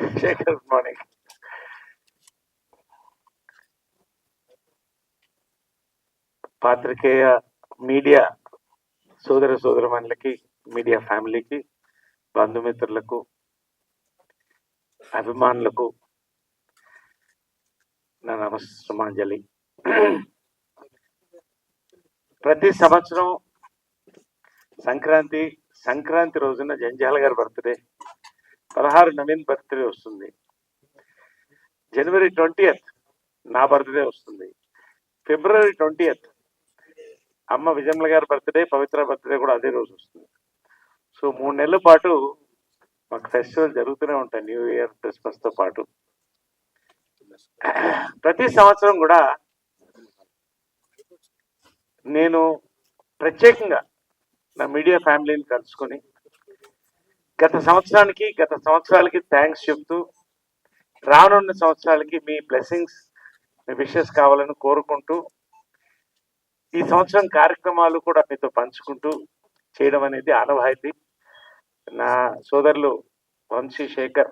Jacob's good morning పాత్రికేయ media సోదర సోదరమణులకి media ఫ్యామిలీకి బంధుమిత్రులకు అభిమానులకు నా నమస్సమాంజలి. ప్రతి సంవత్సరం సంక్రాంతి సంక్రాంతి రోజున జంజాల గారి బర్త్డే. పదహారు నవీన్ బర్త్డే వస్తుంది. జనవరి ట్వంటీయత్ నా బర్త్డే వస్తుంది. ఫిబ్రవరి ట్వంటీయత్ అమ్మ విజయమ్మ గారి బర్త్డే పవిత్ర బర్త్డే కూడా అదే రోజు వస్తుంది. సో మూడు నెలల పాటు మాకు ఫెస్టివల్ జరుగుతూనే ఉంటాయి న్యూ ఇయర్ క్రిస్మస్తో పాటు. ప్రతి సంవత్సరం కూడా నేను ప్రత్యేకంగా నా మీడియా ఫ్యామిలీని కలుసుకొని గత సంవత్సరానికి గత సంవత్సరాలకి థ్యాంక్స్ చెప్తూ రానున్న సంవత్సరాలకి మీ బ్లెస్సింగ్స్ మీ విషెస్ కావాలని కోరుకుంటూ ఈ సంవత్సరం కార్యక్రమాలు కూడా మీతో పంచుకుంటూ చేయడం అనేది ఆనవాయితీ. నా సోదరులు Vamsi Shekhar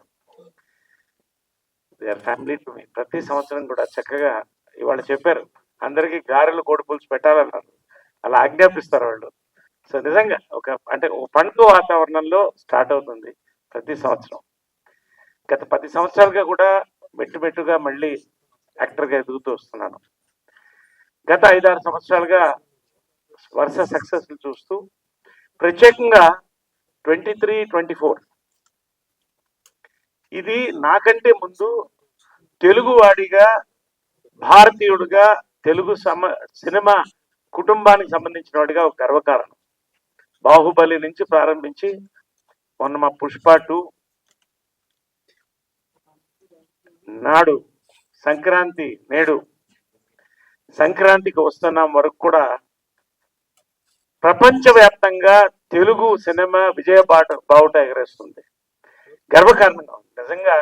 are family to me ప్రతి సంవత్సరం కూడా చక్కగా ఇవాళ చెప్పారు. అందరికీ గారెలు కోడి పులుసు పెట్టాలన్నారు. అలా ఆజ్ఞాపిస్తారు వాళ్ళు. సో నిజంగా ఒక అంటే ఒక పండుగ వాతావరణంలో స్టార్ట్ అవుతుంది ప్రతి సంవత్సరం. గత పది సంవత్సరాలుగా కూడా మెట్టు మెట్టుగా మళ్ళీ యాక్టర్గా ఎదుగుతూ వస్తున్నాను. గత ఐదారు సంవత్సరాలుగా వరుస సక్సెస్ చూస్తూ ప్రత్యేకంగా ట్వంటీ త్రీ ట్వంటీ ఫోర్. ఇది నాకంటే ముందు తెలుగువాడిగా భారతీయుడిగా తెలుగు సమ సినిమా కుటుంబానికి సంబంధించిన వాడిగా ఒక గర్వకారణం. బాహుబలి నుంచి ప్రారంభించి మొన్న మా పుష్ప టూ నాడు సంక్రాంతి నేడు సంక్రాంతికి వస్తున్నాం వరకు కూడా ప్రపంచవ్యాప్తంగా తెలుగు సినిమా విజయ బాట బావుట ఎగరేస్తుంది గర్వకారణంగా ఉంది. నిజంగా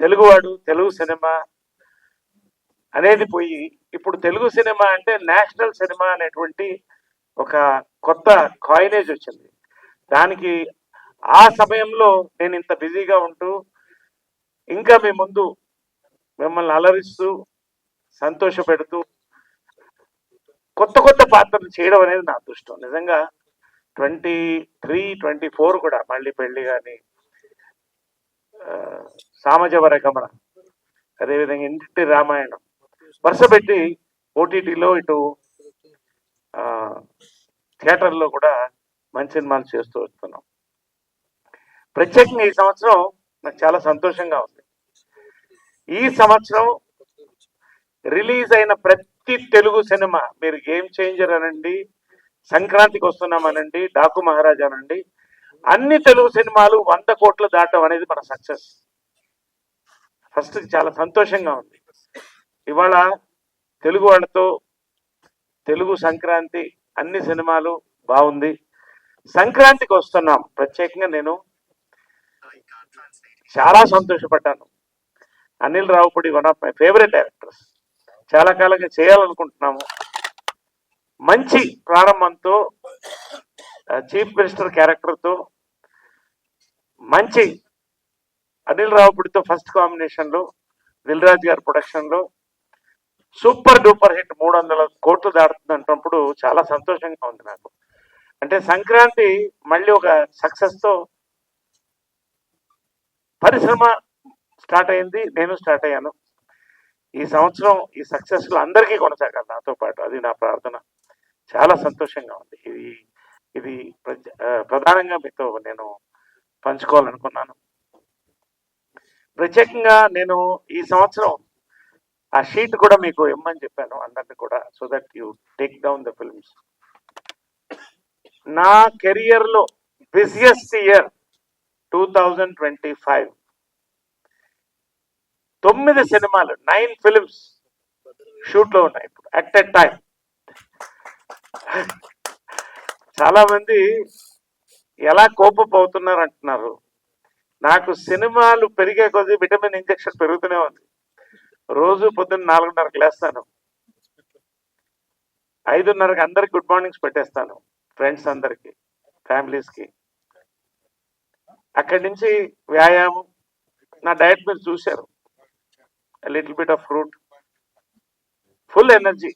తెలుగువాడు తెలుగు సినిమా అనేది పోయి ఇప్పుడు తెలుగు సినిమా అంటే నేషనల్ సినిమా అనేటువంటి ఒక కొత్త కాయినేజ్ వచ్చింది. దానికి ఆ సమయంలో నేను ఇంత బిజీగా ఉంటూ ఇంకా మీ ముందు మిమ్మల్ని అలరిస్తూ సంతోషపెడుతూ కొత్త కొత్త పాత్రలు చేయడం అనేది నా అదృష్టం. నిజంగా ట్వంటీ త్రీ ట్వంటీ ఫోర్ కూడా మళ్ళీ పెళ్ళి కానీ సామజవర గమన అదేవిధంగా ఇంటి రామాయణం వరుస పెట్టి ఓటీటీలో ఇటు థియేటర్లో కూడా మంచి సినిమాలు చేస్తూ వస్తున్నాం. ప్రత్యేకంగా ఈ సంవత్సరం నాకు చాలా సంతోషంగా ఉంది. ఈ సంవత్సరం రిలీజ్ అయిన ప్రతి తెలుగు సినిమా మీరు గేమ్ చేంజర్ అనండి సంక్రాంతికి వస్తున్నామనండి డాకు మహారాజ్ అనండి అన్ని తెలుగు సినిమాలు వంద కోట్లు దాటం అనేది మన సక్సెస్. ఫస్ట్ చాలా సంతోషంగా ఉంది. ఇవాళ తెలుగు వాళ్ళతో తెలుగు సంక్రాంతి అన్ని సినిమాలు బాగుంది. సంక్రాంతికి వస్తున్నాం. ప్రత్యేకంగా నేను చాలా సంతోషపడ్డాను. Anil Ravipudi one of my favourite directors చాలా కాలంగా చేయాలనుకుంటున్నాము. మంచి ప్రారంభంతో చీఫ్ మినిస్టర్ క్యారెక్టర్తో మంచి అనిల్ రావుపూడితో ఫస్ట్ కాంబినేషన్లో దిల్రాజ్ గారి ప్రొడక్షన్లో సూపర్ డూపర్ హిట్ మూడు వందల కోట్లు దాటుతుంది అంటున్నప్పుడు చాలా సంతోషంగా ఉంది నాకు. అంటే సంక్రాంతి మళ్ళీ ఒక సక్సెస్తో పరిశ్రమ స్టార్ట్ అయింది నేను స్టార్ట్ అయ్యాను. ఈ సంవత్సరం ఈ సక్సెస్లు అందరికీ కొనసాగాలి నాతో పాటు అది నా ప్రార్థన. చాలా సంతోషంగా ఉంది. ఇది ఇది ప్రజ- ప్రధానంగా మీతో నేను పంచుకోవాలనుకున్నాను. ప్రత్యేకంగా నేను ఈ సంవత్సరం ఆ షీట్ కూడా మీకు ఇమ్మని చెప్పాను అందరిని కూడా so that you take down the films నా కెరియర్లో busiest year two thousand twenty five తొమ్మిది సినిమాలు నైన్ ఫిల్మ్స్ షూట్లో ఉన్నాయి ఇప్పుడు అట్ ఎ టైం చాలా మంది ఎలా కోపం అవుతున్నారు అంటున్నారు. నాకు సినిమాలు పెరిగే కొద్దీ విటమిన్ ఇంజెక్షన్ పెరుగుతూనే ఉంది. రోజు పొద్దున్న నాలుగున్నరకు లేస్తాను. ఐదున్నరకు అందరికి గుడ్ మార్నింగ్స్ పెట్టేస్తాను ఫ్రెండ్స్ అందరికి ఫ్యామిలీస్కి. అక్కడి నుంచి వ్యాయామం నా డయట్ మీరు చూశారు. Little bit of fruit full energy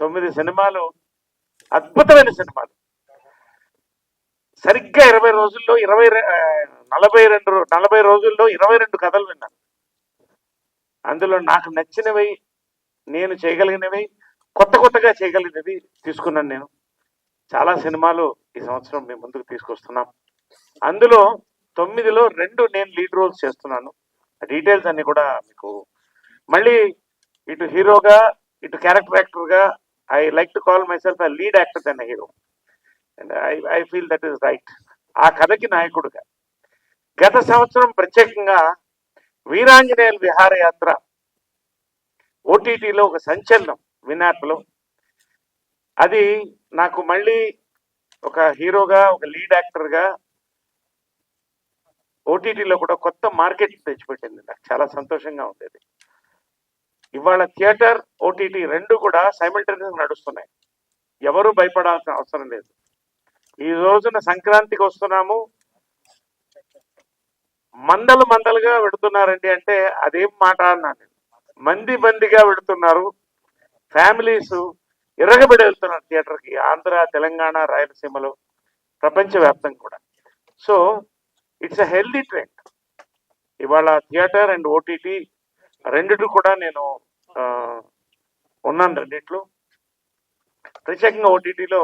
తొమ్మిది సినిమాలు అద్భుతమైన సినిమాలు. సరిగ్గా ఇరవై రోజుల్లో ఇరవై నలభై రెండు నలభై రోజుల్లో ఇరవై రెండు కథలు విన్నాను. అందులో నాకు నచ్చినవి నేను చేయగలిగినవి కొత్త కొత్తగా చేయగలిగినవి తీసుకున్నాను నేను. చాలా సినిమాలు ఈ సంవత్సరం మేము ముందుకు తీసుకొస్తున్నాం. అందులో తొమ్మిదిలో రెండు నేను లీడ్ రోల్స్ చేస్తున్నాను. డీటెయిల్స్ అన్ని కూడా మీకు మళ్ళీ ఇటు హీరోగా ఇటు క్యారెక్టర్ యాక్టర్గా I like to call myself lead actor then hero and I I feel that is right ఆ కథకి నాయకుడుగా. గత సంవత్సరం ప్రత్యేకంగా వీరాంజనేయుల విహారయాత్ర ఓటీటీలో ఒక సంచలనం వినాప్లో అది నాకు మళ్ళీ ఒక హీరోగా ఒక లీడ్ యాక్టర్గా ఓటీటీలో కూడా కొత్త మార్కెట్ తెచ్చిపెట్టింది. నాకు చాలా సంతోషంగా ఉండేది. ఇవాళ థియేటర్ ఓటీటీ రెండు కూడా సైమిల్టేనియస్ నడుస్తున్నాయి. ఎవరు భయపడాల్సిన అవసరం లేదు. ఈ రోజున సంక్రాంతికి వస్తున్నాము. మందలు మందలుగా పెడుతున్నారండి అంటే అదేం మాట అన్నాను మంది మందిగా పెడుతున్నారు. ఫ్యామిలీస్ ఇరగబడి వెళ్తున్నారు థియేటర్కి ఆంధ్ర తెలంగాణ రాయలసీమలో ప్రపంచవ్యాప్తంగా కూడా. So it's a healthy trend. ఇవాళ థియేటర్ అండ్ ఓటీటీ రెండిటి కూడా నేను ఉన్నాను రెండిట్లో. ప్రత్యేకంగా ఓటీటీలో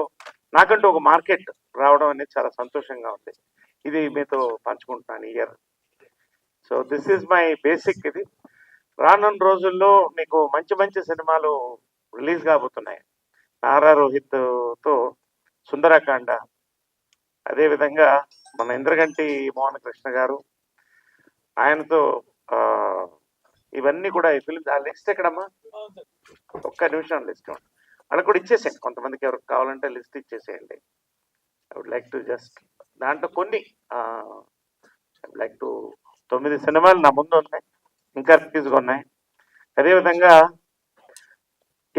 నాకంటూ ఒక మార్కెట్ రావడం అనేది చాలా సంతోషంగా ఉంది. ఇది మీతో పంచుకుంటున్నాను year. So this is my basic ఇది. రానున్న రోజుల్లో మీకు మంచి మంచి సినిమాలు రిలీజ్ కాబోతున్నాయి. నారా రోహిత్తో సుందరకాండ. అదేవిధంగా మన ఇంద్రగంటి మోహన్ కృష్ణ గారు ఆయనతో ఇవన్నీ కూడా ఈ ఫిల్మ్స్ ఆ లిస్ట్ ఎక్కడమ్మా? ఒక్క నిమిషం లిస్ట్ అలా కూడా ఇచ్చేసేయండి. కొంతమందికి ఎవరికి కావాలంటే లిస్ట్ ఇచ్చేసేయండి. I would like to just దాంట్లో కొన్ని ఐ వుడ్ లైక్ టు తొమ్మిది సినిమాలు నా ముందు ఉన్నాయి ఇంకా రిలీజ్గా ఉన్నాయి. అదేవిధంగా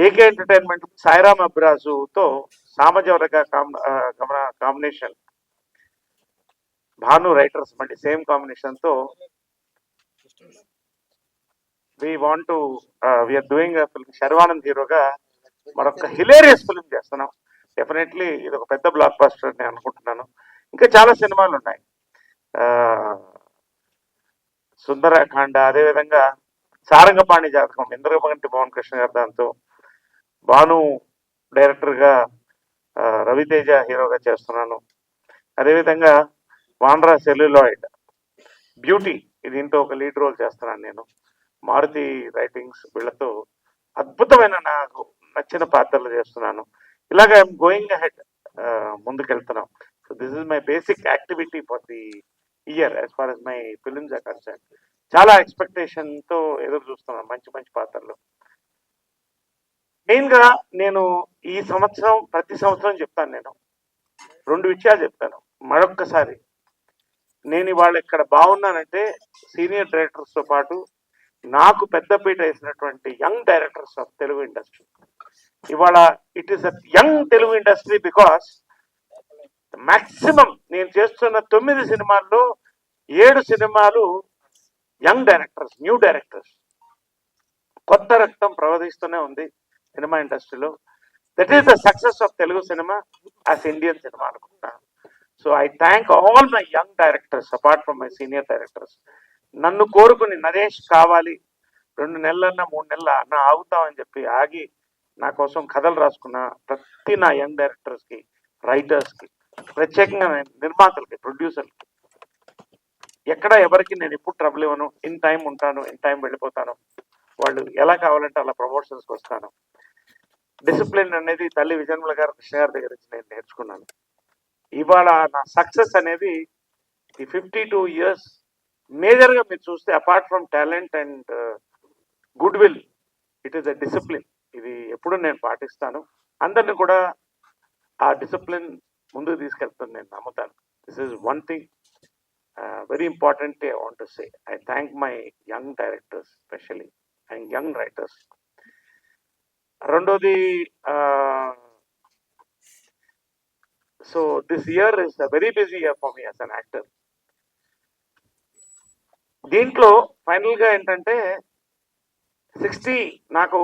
ఏకే ఎంటర్టైన్మెంట్ సాయిరామ్ అబ్రాజుతో Samajavaragamana combination. Bhanu writers మళ్ళీ సేమ్ కాంబినేషన్తో we want to we're doing film Sharwanand హీరోగా మరొక హిలేరియస్ ఫిల్మ్ చేస్తున్నాం. డెఫినెట్లీ ఇది ఒక పెద్ద బ్లాక్ బాస్టర్ నేను అనుకుంటున్నాను. ఇంకా చాలా సినిమాలు ఉన్నాయి. సుందరకాండ అదేవిధంగా సారంగపాణి జాతకం ఇంద్రగంటి పవన్ కృష్ణ గారు దాంతో భాను డైరెక్టర్గా రవితేజ హీరోగా చేస్తున్నాను. అదేవిధంగా వాండ్రా సెల్యులాయిడ్ బ్యూటీ దీంతో ఒక లీడ్ రోల్ చేస్తున్నాను నేను. మారుతి రైటింగ్స్ వీళ్ళతో అద్భుతమైన నాకు నచ్చిన పాత్రలు చేస్తున్నాను. ఇలాగ ఐఎమ్ గోయింగ్ అహెడ్ ముందుకెళ్తున్నాం. So this is my basic activity for the year as far as my films are concern చాలా ఎక్స్పెక్టేషన్తో ఎదురు చూస్తున్నాను మంచి మంచి పాత్రలు. మెయిన్గా నేను ఈ సంవత్సరం ప్రతి సంవత్సరం చెప్తాను నేను. రెండు విషయాలు చెప్తాను. మరొక్కసారి నేను ఇవాళ ఇక్కడ బాగున్నానంటే సీనియర్ డైరెక్టర్స్తో పాటు నాకు పెద్దపీట వేసినటువంటి young directors of Telugu industry ఇవాళ it is a young Telugu industry because maximum నేను చేస్తున్న తొమ్మిది సినిమాల్లో ఏడు సినిమాలు యంగ్ డైరెక్టర్స్ న్యూ డైరెక్టర్స్. కొత్త రక్తం ప్రవహిస్తూనే ఉంది సినిమా ఇండస్ట్రీలో. That is the success of Telugu cinema as Indian cinema అనుకుంటున్నాను. So I thank all my young directors apart from my senior directors నన్ను కోరుకుని నరేష్ కావాలి రెండు నెలలన్నా మూడు నెలల అన్న ఆగుతామని చెప్పి ఆగి నా కోసం కథలు రాసుకున్న ప్రతి నా యంగ్ డైరెక్టర్స్కి రైటర్స్కి ప్రత్యేకంగా నిర్మాతలకి ప్రొడ్యూసర్కి ఎక్కడ ఎవరికి నేను ఎప్పుడు ట్రబుల్ ఇవ్వను. ఇన్ టైం ఉంటాను ఇన్ టైం వెళ్ళిపోతాను. వాళ్ళు ఎలా కావాలంటే అలా ప్రమోషన్స్కి వస్తాను. డిసిప్లిన్ అనేది తల్లి విజయముల గారు కృష్ణ గారి దగ్గర నుంచి నేను నేర్చుకున్నాను. ఇవాళ నా సక్సెస్ అనేది ఈ ఫిఫ్టీ టూ ఇయర్స్ మేజర్గా మీరు చూస్తే apart from talent and goodwill it is a discipline ఇది ఎప్పుడు నేను పాటిస్తాను. అందరిని కూడా ఆ డిసిప్లిన్ ముందుకు తీసుకెళ్తుంది నేను నమ్ముతాను. This is one thing very important I want say I thank my young directors specially and young writers రెండోది so this year is a very busy year for me as an actor దీంట్లో ఫైనల్గా ఏంటంటే sixty నాకు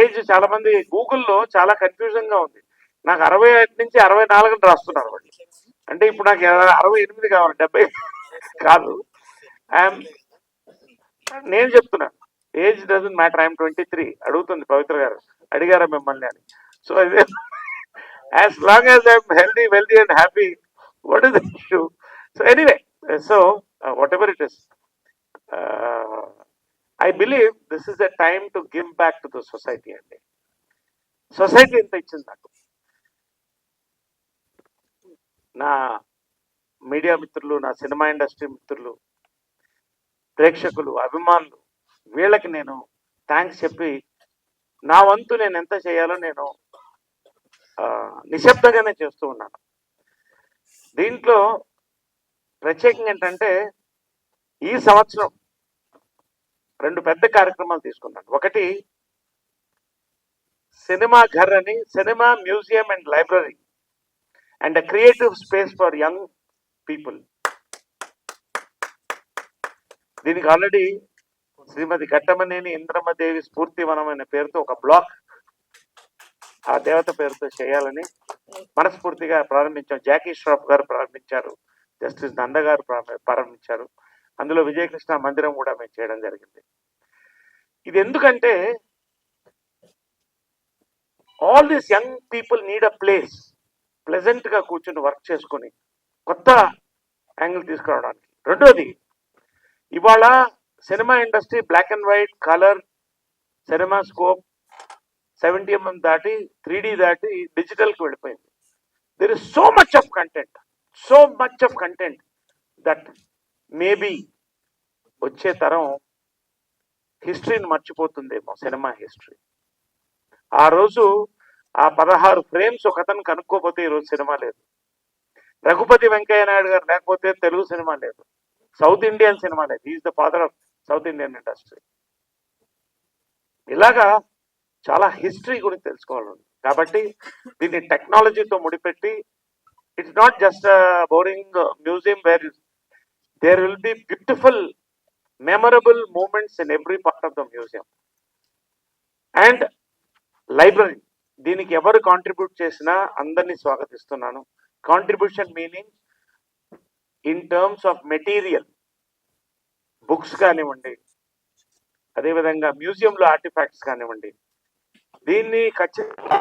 age చాలా మంది గూగుల్లో చాలా కన్ఫ్యూజన్గా ఉంది. నాకు అరవై ఐదు నుంచి అరవై నాలుగు రాస్తున్నారు వాళ్ళు. అంటే ఇప్పుడు నాకు అరవై ఎనిమిది కావాలి డెబ్బై కాదు. ఐఎమ్ నేను చెప్తున్నా age doesn't matter I'm twenty three అడుగుతుంది పవిత్ర గారు. అడిగారా మిమ్మల్ని అని. సో అదే as long as I'm healthy wealthy and happy what is the issue so anyway so whatever it is I believe this is the time to give back to the society అండి society ఎంత ఇచ్చింది నాకు? నా media మిత్రులు నా cinema industry మిత్రులు ప్రేక్షకులు అభిమానులు వీళ్ళకి నేను థ్యాంక్స్ చెప్పి నా వంతు నేను ఎంత చేయాలో నేను నిశ్శబ్దంగానే చేస్తూ ఉన్నాను. దీంట్లో ప్రత్యేకంగా ఏంటంటే ఈ సంవత్సరం రెండు పెద్ద కార్యక్రమాలు తీసుకున్నాను. ఒకటి సినిమా ఘర్ అని cinema museum and library and creative space for young people దీనికి ఆల్రెడీ శ్రీమతి ఘట్టమనేని ఇంద్రమదేవి స్ఫూర్తివనం పేరుతో ఒక బ్లాక్ ఆ దేవత పేరుతో చేయాలని మనస్ఫూర్తిగా ప్రారంభించాం. జాకీ ష్రాఫ్ గారు ప్రారంభించారు. జస్టిస్ నంద గారు ప్రారంభించారు. అందులో విజయకృష్ణ మందిరం కూడా మేము చేయడం జరిగింది. ఇది ఎందుకంటే all these young people need a place ప్లెజెంట్గా కూర్చుని వర్క్ చేసుకొని కొత్త యాంగిల్ తీసుకురావడానికి. రెండోది ఇవాళ cinema industry black and white colour cinema scope seventy MM దాటి త్రీ దాటి డిజిటల్కి వెళ్ళిపోయింది. There is so much of content so much of content that maybe వచ్చే తరం హిస్టరీని మర్చిపోతుందేమో సినిమా హిస్టరీ. ఆ రోజు ఆ పదహారు ఫ్రేమ్స్ ఒకతను కనుక్కోపోతే ఈరోజు సినిమా లేదు. రఘుపతి వెంకయ్య నాయుడు గారు లేకపోతే తెలుగు సినిమా లేదు. సౌత్ ఇండియన్ సినిమా లేదు. Is the father of south Indian industry. ఇలాగా చాలా హిస్టరీ గురించి తెలుసుకోవాలి కాబట్టి దీన్ని టెక్నాలజీతో ముడిపెట్టి it's not just boring museum where there will be beautiful memorable moments in every part of the museum and library దీనికి ఎవరు కాంట్రిబ్యూట్ చేసినా అందరినీ స్వాగతిస్తున్నాను. Contribution meaning in terms of material books కానివ్వండి అదేవిధంగా మ్యూజియంలో ఆర్టిఫాక్ట్స్ కానివ్వండి దీన్ని ఖచ్చితంగా